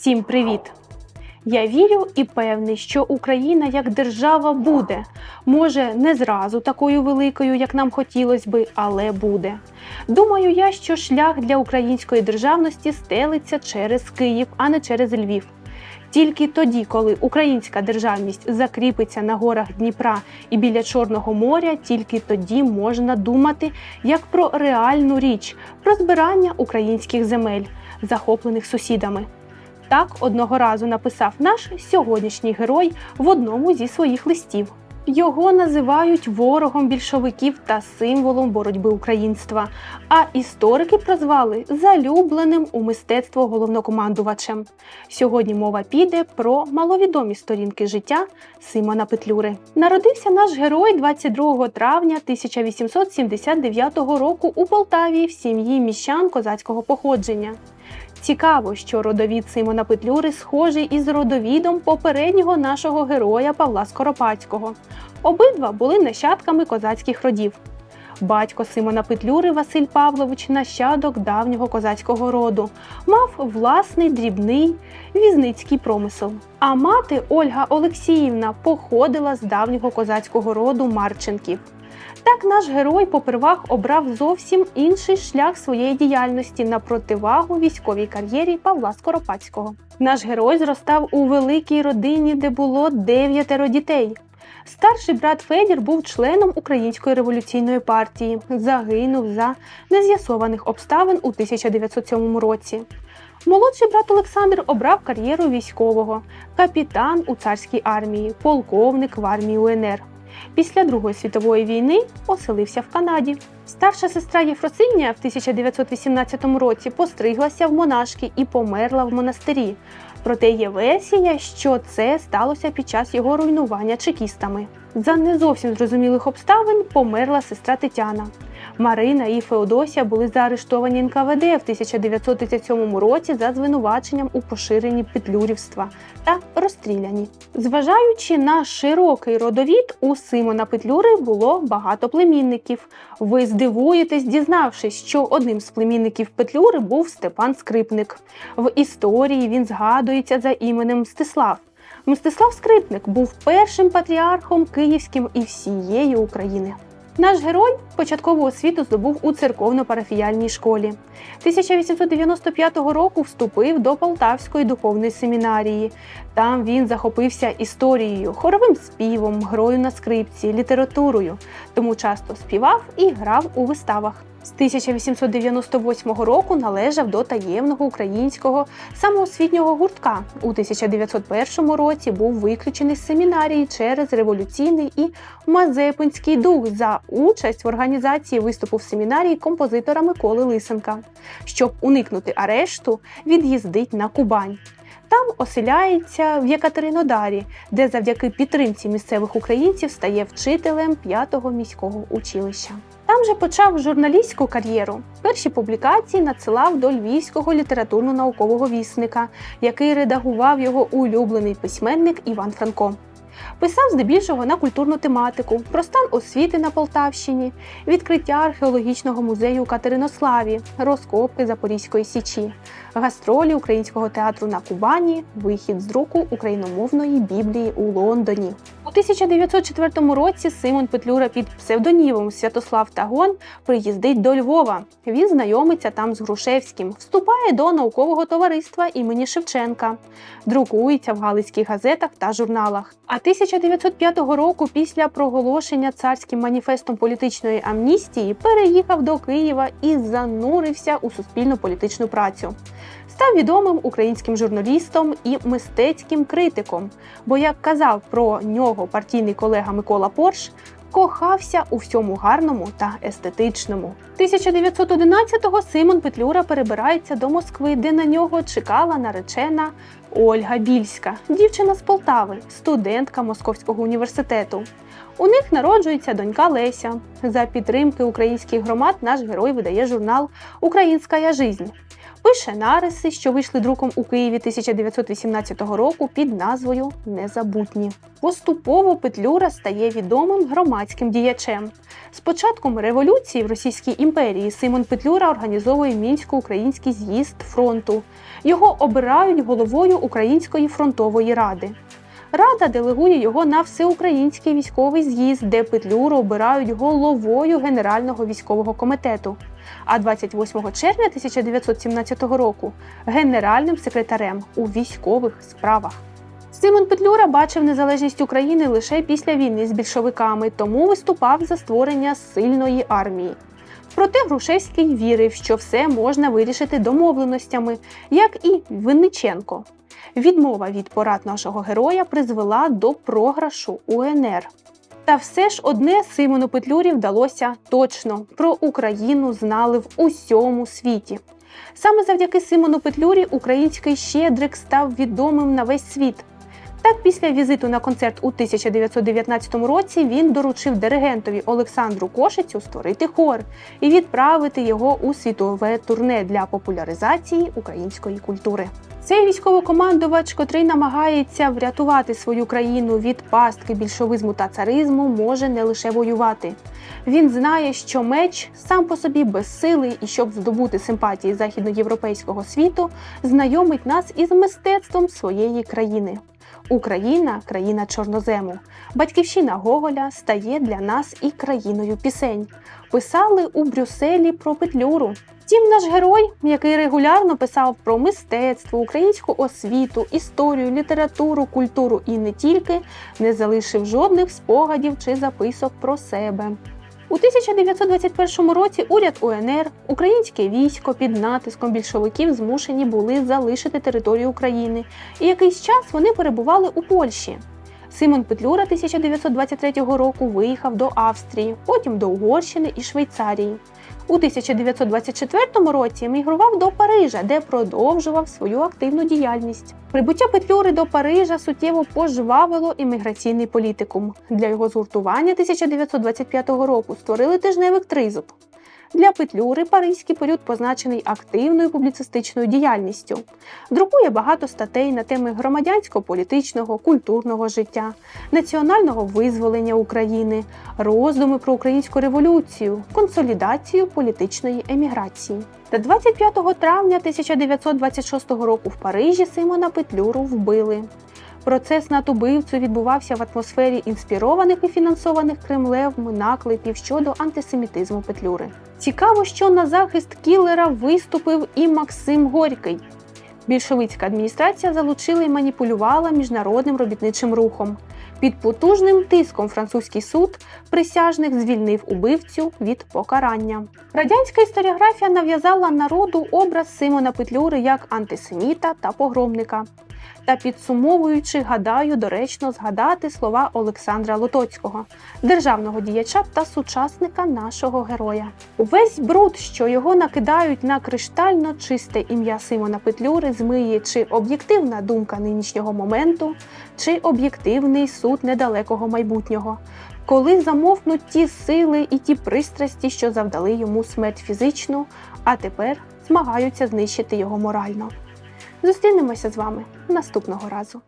Всім привіт! Я вірю і певний, що Україна як держава буде. Може, не зразу такою великою, як нам хотілося би, але буде. Думаю я, що шлях для української державності стелиться через Київ, а не через Львів. Тільки тоді, коли українська державність закріпиться на горах Дніпра і біля Чорного моря, тільки тоді можна думати як про реальну річ, про збирання українських земель, захоплених сусідами. Так одного разу написав наш сьогоднішній герой в одному зі своїх листів. Його називають ворогом більшовиків та символом боротьби українства. А історики прозвали залюбленим у мистецтво головнокомандувачем. Сьогодні мова піде про маловідомі сторінки життя Симона Петлюри. Народився наш герой 22 травня 1879 року у Полтаві в сім'ї міщан козацького походження. Цікаво, що родовід Симона Петлюри схожий із родовідом попереднього нашого героя Павла Скоропадського. Обидва були нащадками козацьких родів. Батько Симона Петлюри Василь Павлович, нащадок давнього козацького роду, мав власний дрібний візницький промисел. А мати Ольга Олексіївна походила з давнього козацького роду Марченків. Так наш герой попервах обрав зовсім інший шлях своєї діяльності на противагу військовій кар'єрі Павла Скоропадського. Наш герой зростав у великій родині, де було дев'ятеро дітей. Старший брат Федір був членом Української революційної партії, загинув за нез'ясованих обставин у 1907 році. Молодший брат Олександр обрав кар'єру військового, капітан у царській армії, полковник в армії УНР. Після Другої світової війни оселився в Канаді. Старша сестра Єфросинія в 1918 році постриглася в монашки і померла в монастирі. Проте є версія, що це сталося під час його руйнування чекістами. За не зовсім зрозумілих обставин померла сестра Тетяна. Марина і Феодосія були заарештовані НКВД в 1937 році за звинуваченням у поширенні петлюрівства та розстріляні. Зважаючи на широкий родовід, у Симона Петлюри було багато племінників. Ви здивуєтесь, дізнавшись, що одним з племінників Петлюри був Степан Скрипник. В історії він згадується за іменем Мстислав. Мстислав Скрипник був першим патріархом Київським і всієї України. Наш герой початкову освіту здобув у церковно-парафіяльній школі. 1895 року вступив до Полтавської духовної семінарії. Там він захопився історією, хоровим співом, грою на скрипці, літературою, тому часто співав і грав у виставах. З 1898 року належав до таємного українського самоосвітнього гуртка. У 1901 році був виключений з семінарії через революційний і мазепинський дух за участь в організації виступу в семінарії композитора Миколи Лисенка. Щоб уникнути арешту, від'їздить на Кубань. Там оселяється в Єкатеринодарі, де завдяки підтримці місцевих українців стає вчителем 5-го міського училища. Там же почав журналістську кар'єру. Перші публікації надсилав до Львівського літературно-наукового вісника, який редагував його улюблений письменник Іван Франко. Писав здебільшого на культурну тематику, про стан освіти на Полтавщині, відкриття археологічного музею у Катеринославі, розкопки Запорізької січі, гастролі українського театру на Кубані, вихід з друку україномовної біблії у Лондоні. У 1904 році Симон Петлюра під псевдонімом Святослав Тагон приїздить до Львова. Він знайомиться там з Грушевським, вступає до наукового товариства імені Шевченка, друкується в галицьких газетах та журналах. А 1905 року, після проголошення царським маніфестом політичної амністії, переїхав до Києва і занурився у суспільну політичну працю. Став відомим українським журналістом і мистецьким критиком, бо, як казав про нього партійний колега Микола Порш, кохався у всьому гарному та естетичному. 1911-го Симон Петлюра перебирається до Москви, де на нього чекала наречена Ольга Більська, дівчина з Полтави, студентка Московського університету. У них народжується донька Леся. За підтримки українських громад наш герой видає журнал Українська жизнь. Пише нариси, що вийшли друком у Києві 1918 року під назвою Незабутні. Поступово Петлюра стає відомим громадським діячем. З початком революції в Російській імперії Симон Петлюра організовує мінсько-український з'їзд фронту. Його обирають головою Української фронтової ради. Рада делегує його на всеукраїнський військовий з'їзд, де Петлюру обирають головою Генерального військового комітету. А 28 червня 1917 року генеральним секретарем у військових справах. Симон Петлюра бачив незалежність України лише після війни з більшовиками, тому виступав за створення сильної армії. Проте Грушевський вірив, що все можна вирішити домовленостями, як і Винниченко. Відмова від порад нашого героя призвела до програшу УНР. Та все ж одне Симону Петлюрі вдалося точно про Україну знали в усьому світі. Саме завдяки Симону Петлюрі український щедрик став відомим на весь світ. Так, після візиту на концерт у 1919 році він доручив диригентові Олександру Кошицю створити хор і відправити його у світове турне для популяризації української культури. Цей військовокомандувач, котрий намагається врятувати свою країну від пастки більшовизму та царизму, може не лише воювати. Він знає, що меч сам по собі безсилий, і щоб здобути симпатії західноєвропейського світу, знайомить нас із мистецтвом своєї країни. Україна країна чорнозему. Батьківщина Гоголя стає для нас і країною пісень. Писали у Брюсселі про Петлюру. Втім, наш герой, який регулярно писав про мистецтво, українську освіту, історію, літературу, культуру і не тільки, не залишив жодних спогадів чи записок про себе. У 1921 році уряд УНР, українське військо під натиском більшовиків змушені були залишити територію України, і якийсь час вони перебували у Польщі. Симон Петлюра 1923 року виїхав до Австрії, потім до Угорщини і Швейцарії. У 1924 році емігрував до Парижа, де продовжував свою активну діяльність. Прибуття Петлюри до Парижа суттєво пожвавило імміграційний політикум. Для його згуртування 1925 року створили тижневик Тризуб. Для Петлюри паризький період позначений активною публіцистичною діяльністю. Друкує багато статей на теми громадянсько-політичного, культурного життя, національного визволення України, роздуми про українську революцію, консолідацію політичної еміграції. Та 25 травня 1926 року в Парижі Симона Петлюру вбили. Процес над убивцю відбувався в атмосфері інспірованих і фінансованих Кремлем наклепів щодо антисемітизму Петлюри. Цікаво, що на захист кілера виступив і Максим Горький. Більшовицька адміністрація залучила і маніпулювала міжнародним робітничим рухом. Під потужним тиском французький суд присяжних звільнив убивцю від покарання. Радянська історіографія нав'язала народу образ Симона Петлюри як антисеміта та погромника. Та підсумовуючи, гадаю, доречно згадати слова Олександра Лотоцького, державного діяча та сучасника нашого героя. Увесь бруд, що його накидають на криштально чисте ім'я Симона Петлюри, змиє чи об'єктивна думка нинішнього моменту, чи об'єктивний суд недалекого майбутнього. Коли замовкнуть ті сили і ті пристрасті, що завдали йому смерть фізичну, а тепер змагаються знищити його морально. Зустрінемося з вами наступного разу.